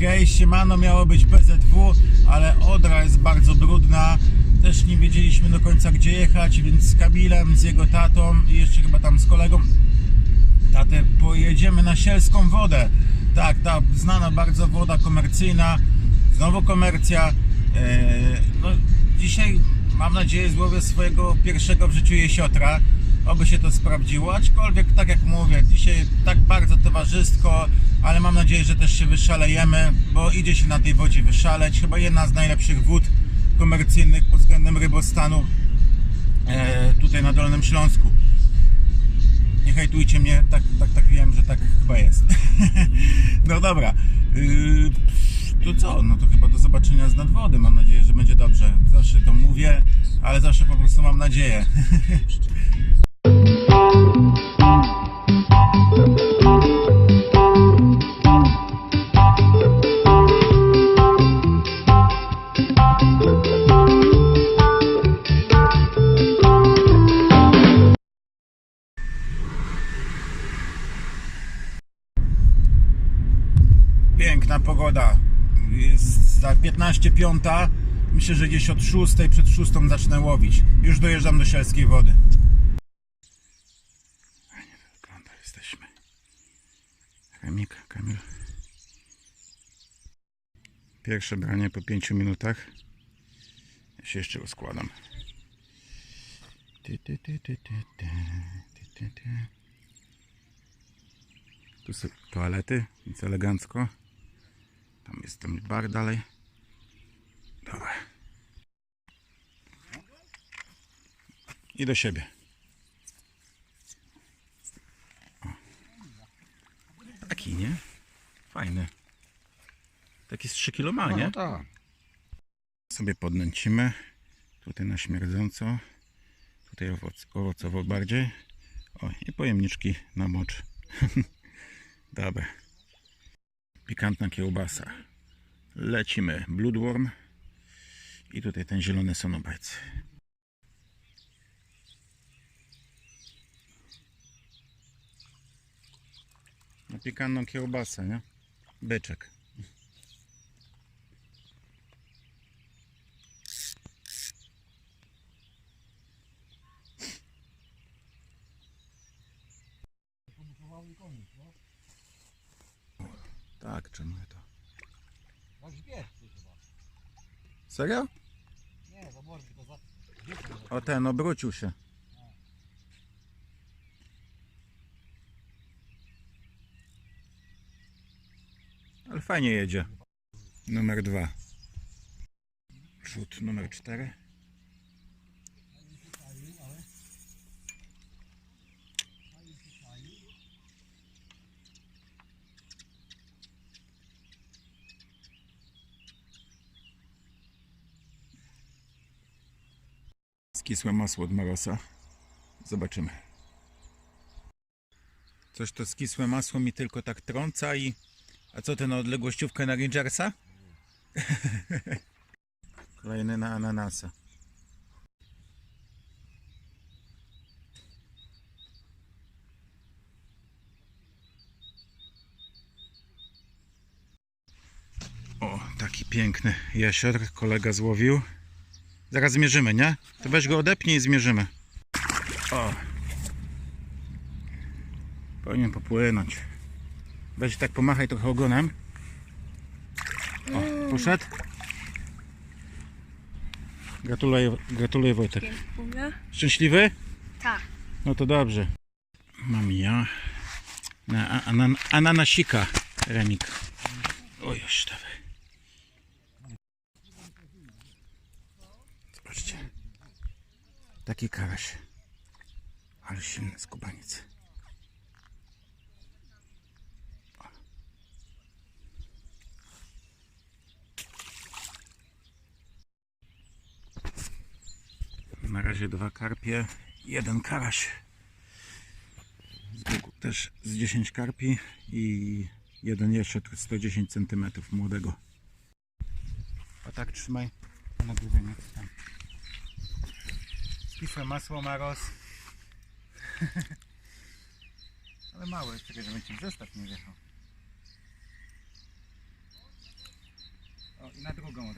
Hej, siemano, miało być PZW, ale Odra jest bardzo brudna. Też nie wiedzieliśmy do końca gdzie jechać, więc z Kamilem, z jego tatą i jeszcze chyba tam z kolegą tatę pojedziemy na sielską wodę. Tak, ta znana bardzo woda komercyjna, znowu komercja. Eee, no, dzisiaj mam nadzieję złowię swojego pierwszego w życiu jesiotra. Oby się to sprawdziło, aczkolwiek tak jak mówię, dzisiaj tak bardzo towarzysko, ale mam nadzieję, że też się wyszalejemy, bo idzie się na tej wodzie wyszaleć. Chyba jedna z najlepszych wód komercyjnych pod względem rybostanu e, tutaj na Dolnym Śląsku. Nie hejtujcie mnie, tak, tak, tak wiem, że tak chyba jest. no dobra. Yy, to co? No to chyba do zobaczenia z nadwody. Mam nadzieję, że będzie dobrze. Zawsze to mówię, ale zawsze po prostu mam nadzieję. Piękna pogoda. Jest za 15 piąta. Myślę, że gdzieś od 6 przed 6 zacznę łowić. Już dojeżdżam do sielskiej wody. Kamilka, Kamil. Pierwsze branie po 5 minutach. Ja się jeszcze rozkładam. Tu są toalety, więc elegancko. Tam jest ten bar dalej. Dobra. I do siebie. Taki z 3 kg ma, nie? No tak. Sobie podnęcimy. Tutaj na śmierdząco. Tutaj owoc, owocowo bardziej. O, i pojemniczki na mocz. Dobra. Pikantna kiełbasa. Lecimy. Bloodworm. I tutaj ten zielony sonobajc. Na pikanną kiełbasę, nie? Byczek. Tak, czemu to? Zbierz ty chyba. Serio? Nie, za mordy to za... O ten, obrócił się. Ale fajnie jedzie. Numer dwa. Rzut numer cztery. Skisłe masło od Marosa. Zobaczymy. Coś to skisłe masło mi tylko tak trąca i... A co ty na odległościówkę na Rangersa? Kolejny na ananasa. O, taki piękny jasior kolega złowił. Zaraz zmierzymy, nie? To weź go odepnij i zmierzymy. O. Powinien popłynąć. Weź tak pomachaj trochę ogonem. O, poszedł. Gratuluję, gratuluję Wojtek. Szczęśliwy? Tak. No to dobrze. Mam ja na anan ananasika remik. O już dawaj. Zobaczcie. Taki karaś. Ale silny skubaniec. Na razie dwa karpie, jeden karaś. Z boku też z 10 karpi i jeden jeszcze 110 cm młodego. A tak trzymaj nagrywanie tam. Skisłe masło Maros. Ale małe, czekaj, żeby ci w zestaw nie wjechał.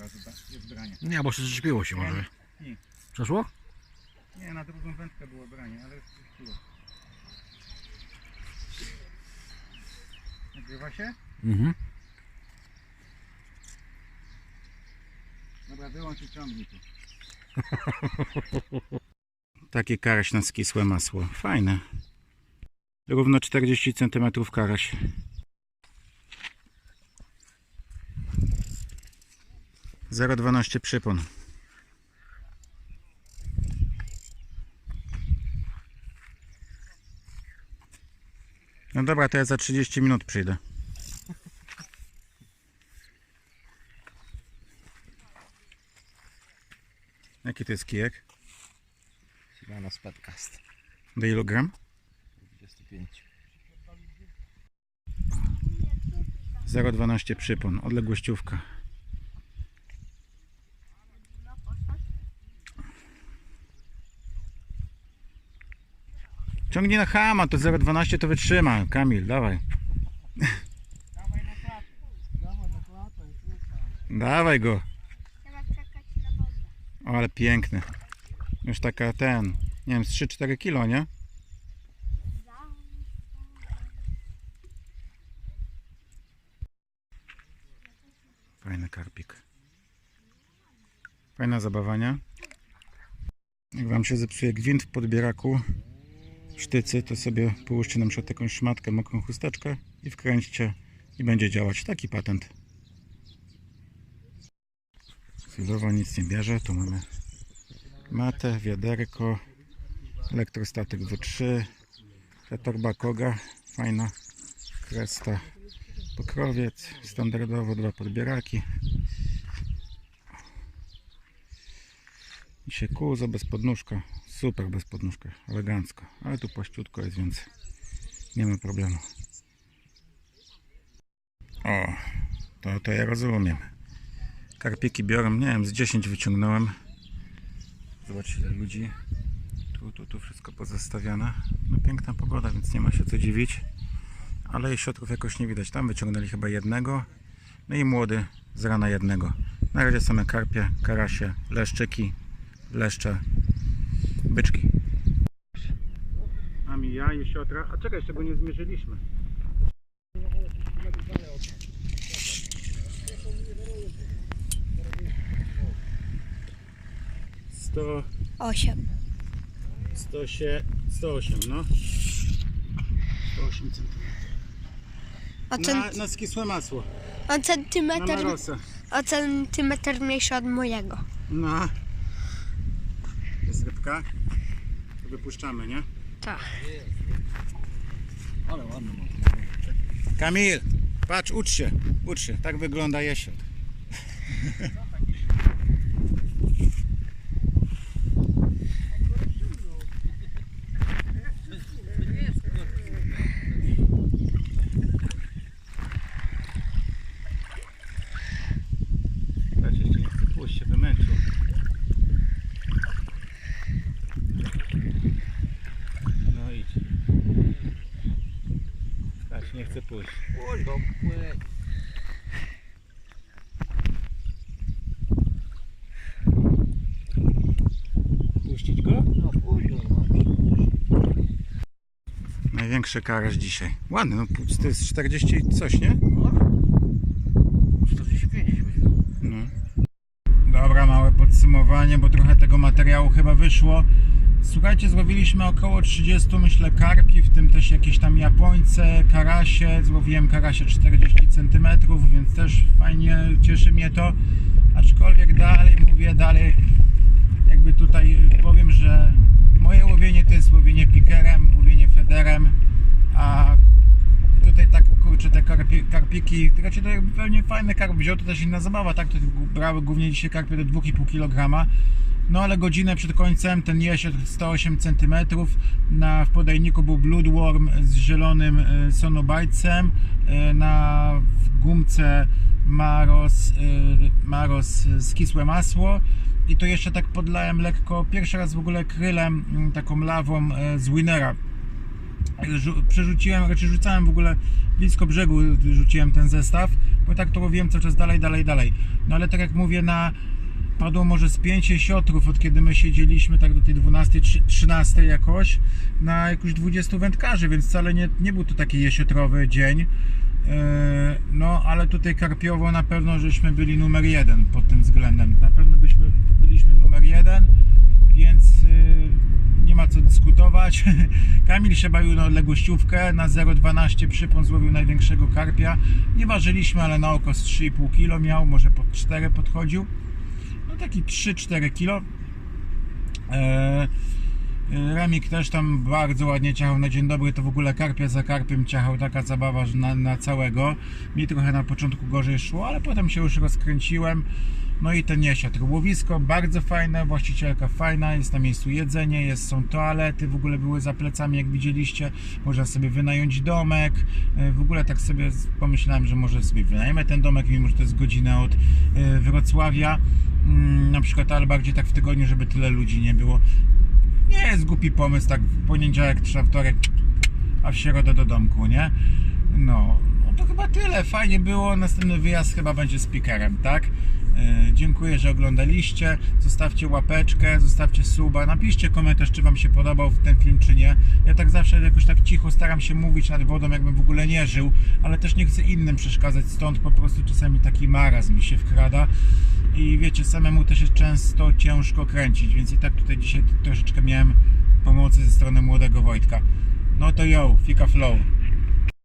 razu da- jest branie. Nie, bo się zrzepiło się może. Nie. Przeszło? Nie, na drugą wędkę było branie, ale było. Nagrywa się? Mhm. Dobra, wyłącz i ciągnij tu. Taki karaś na skisłe masło. Fajne. Równo 40 cm karaś. Zero dwanaście przypon. No dobra, to ja za 30 minut przyjdę. Jaki to jest kijek? Simanos podcast. Do ilu gram? 25. 0,12 przypon, odległościówka. Ciągnij na hama, to 0,12 to wytrzyma. Kamil, dawaj. Dawaj go. Trzeba czekać na bombę. O, ale piękny. Już taka ten, nie wiem, z 3-4 kilo, nie? Fajny karpik. Fajna zabawa, nie? Jak wam się zepsuje gwint w podbieraku, sztycy, to sobie połóżcie na przykład jakąś szmatkę, mokrą chusteczkę i wkręćcie i będzie działać. Taki patent. Chwilowo nic nie bierze, tu mamy matę, wiaderko, elektrostatyk W3, ta torba koga, fajna, kresta, pokrowiec, standardowo dwa podbieraki. Dzisiaj kuzo bez podnóżka, super bez podnóżka, elegancko, ale tu płaściutko jest, więc nie ma problemu. O, to, to ja rozumiem. Karpiki biorę, nie wiem, z 10 wyciągnąłem. Zobaczcie ile ludzi. Tu, tu, tu wszystko pozostawione. No piękna pogoda, więc nie ma się co dziwić. Ale jej środków jakoś nie widać. Tam wyciągnęli chyba jednego. No i młody z rana jednego. Na razie same karpie, karasie, leszczyki, leszcze, byczki. A mi ja i siotra. A czekaj, jeszcze go nie zmierzyliśmy. Sto... Osiem. 108, 108 no. 108 cm. O, Na, cent, na skisłe masło. o Na centymetr, marosa. o centymetr mniejszy od mojego. No. Jest rybka. To wypuszczamy, nie? Tak. Ale ładny ma. Kamil, patrz, ucz się. Ucz się. Tak wygląda jesiot. Patrz, jeszcze nie chce pójść, się wymęczył. No idź. Patrz, nie chce pójść. Oj, go płyń. Puścić go? No go. Największy karaś dzisiaj. Ładny, no to jest 40 i coś, nie? No. 45 będzie. No. Dobra, małe podsumowanie, bo trochę tego materiału chyba wyszło. Słuchajcie, złowiliśmy około 30, myślę, karpi, w tym też jakieś tam japońce, karasie. Złowiłem karasie 40 cm, więc też fajnie cieszy mnie to. Aczkolwiek dalej mówię, dalej jakby tutaj powiem, że moje łowienie to jest łowienie pikerem, łowienie federem, a tutaj tak kurczę te karpi, karpiki, raczej to jakby pewnie fajny karp wziął, to też inna zabawa, tak, to brały głównie dzisiaj karpie do 2,5 kg. No ale godzinę przed końcem ten jesiot 108 cm, na, w podajniku był Bloodworm z zielonym e, sonobajcem, e, na w gumce Maros, e, Maros skisłe masło. I to jeszcze tak podlałem lekko, pierwszy raz w ogóle krylem, taką lawą z Winnera. Rzu- przerzuciłem, raczej rzucałem w ogóle blisko brzegu, rzuciłem ten zestaw, bo tak to robiłem cały czas dalej, dalej, dalej. No ale tak jak mówię, na padło może z 5 siotrów, od kiedy my siedzieliśmy tak do tej 12, 13 jakoś, na jakoś 20 wędkarzy, więc wcale nie, nie był to taki jesiotrowy dzień. Yy, No, ale tutaj karpiowo na pewno żeśmy byli numer jeden pod tym względem. Na pewno byśmy byliśmy numer jeden, nie ma co dyskutować. Kamil się bawił na odległościówkę, na 0,12 przypon złowił największego karpia. Nie ważyliśmy, ale na oko z 3,5 kg miał, może pod 4 podchodził. No taki 3-4 kg. Eee, Remik też tam bardzo ładnie ciachał na dzień dobry, to w ogóle karpia za karpiem ciachał, taka zabawa na, na całego. Mi trochę na początku gorzej szło, ale potem się już rozkręciłem. No i ten jesiot. Łowisko bardzo fajne, właścicielka fajna, jest na miejscu jedzenie, jest, są toalety, w ogóle były za plecami, jak widzieliście. Można sobie wynająć domek. E, W ogóle tak sobie z- pomyślałem, że może sobie wynajmę ten domek, mimo że to jest godzina od e, Wrocławia. Mm, Na przykład, ale bardziej tak w tygodniu, żeby tyle ludzi nie było. Nie jest głupi pomysł, tak w poniedziałek, trzeba wtorek, a w środę do domku, nie? No, no to chyba tyle. Fajnie było. Następny wyjazd chyba będzie speakerem, tak? E, dziękuję, że oglądaliście. Zostawcie łapeczkę, zostawcie suba. Napiszcie komentarz, czy Wam się podobał ten film, czy nie. Ja tak zawsze jakoś tak cicho staram się mówić nad wodą, jakbym w ogóle nie żył, ale też nie chcę innym przeszkadzać. Stąd po prostu czasami taki marazm mi się wkrada. I wiecie, samemu też jest często ciężko kręcić, więc i tak tutaj dzisiaj troszeczkę miałem pomocy ze strony młodego Wojtka. No to yo, fika flow.